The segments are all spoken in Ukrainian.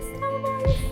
Bye.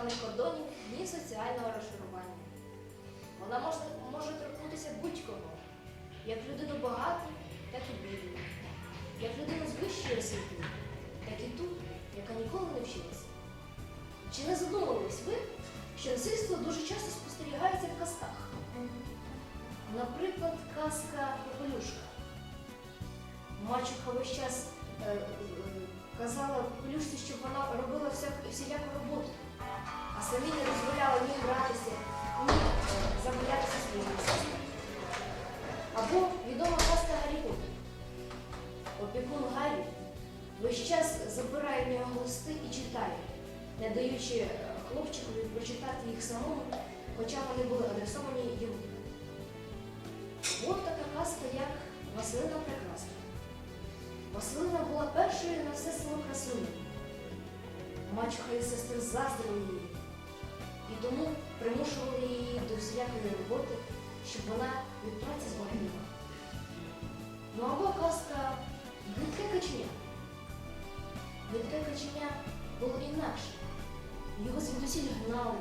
Кордонів, ні соціального розшарування. Вона може, може торкнутися будь-кого, як людину багату, так і бідну, як людину з вищою освітою, так і ту, яка ніколи не вчилася. Чи не задумувались ви, що насильство дуже часто спостерігається в казках? Наприклад, казка Попелюшка. Мачуха весь час е, е, казала Попелюшці, щоб вона робила всіляку роботу, а самі не дозволяла ні гратися, ні е, забавлятися своїми. Або відома казка Гаррі Поттер. Опікун Гаррі весь час забирає в нього листи і читає, не даючи е, хлопчикові прочитати їх самому, хоча вони були адресовані йому. От така казка, як Василина Прекрасна. Василина була першою на все село красунею. Мачуха і сестри заздрили її, і тому примушували її до всілякої роботи, щоб вона від праці збагнула. Ну або казка Гидке каченя. Гидке каченя було інакше. Його звідусіль гнали,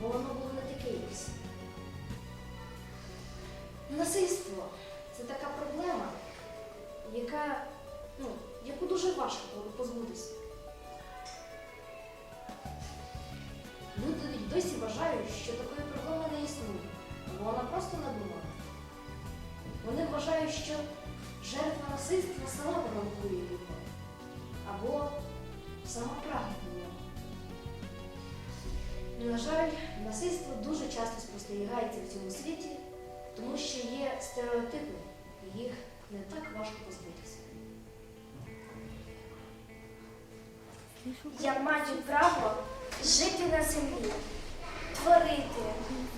бо воно було не таке якесь. Насильство це така проблема, важко позбутися. Люди досі вважають, що такої проблеми не існує, бо вона просто надумана. Вони вважають, що жертва насильства сама провокує його, або сама прагне. На жаль, насильство дуже часто спостерігається в цьому світі, тому що є стереотипи, і їх не так важко позбутися. Я маю право жити на землі, творити,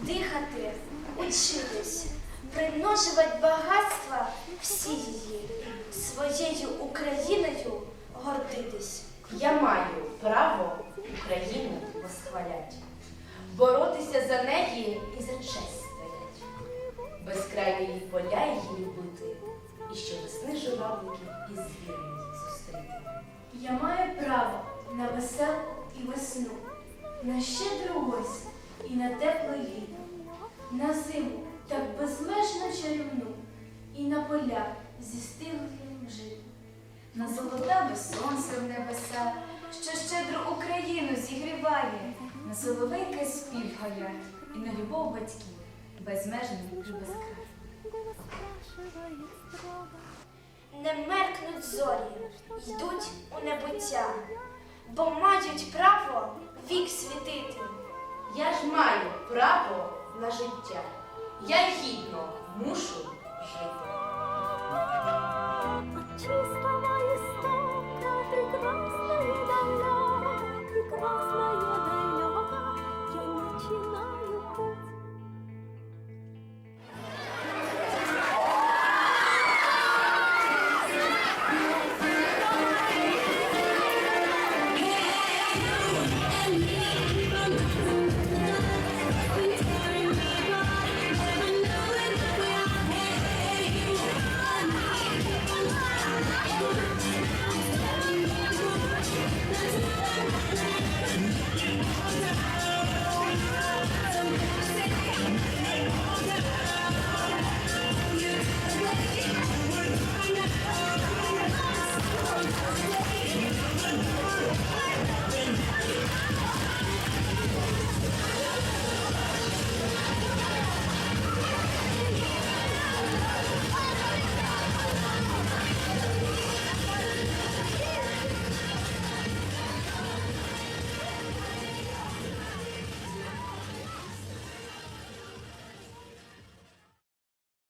дихати, учитись, примножувати багатства всі її, своєю Україною гордитись. Я маю право Україну восхвалять, боротися за неї і за честь стоять, безкрайні поля її любити, і щовесни журавликів із вірою зустріти. Я маю право на веселку і весну, на щедру осінь і на тепле літо, на зиму так безмежно чарівну, і на поля зі стиглим житом. На золотаве сонце в небеса, що щедро Україну зігріває, на соловейки спів галять, і на любов батьків безмежний і безкрай. Не меркнуть зорі, йдуть у небуття, бо мають право вік світити. Я ж маю право на життя. Я гідно мушу жити.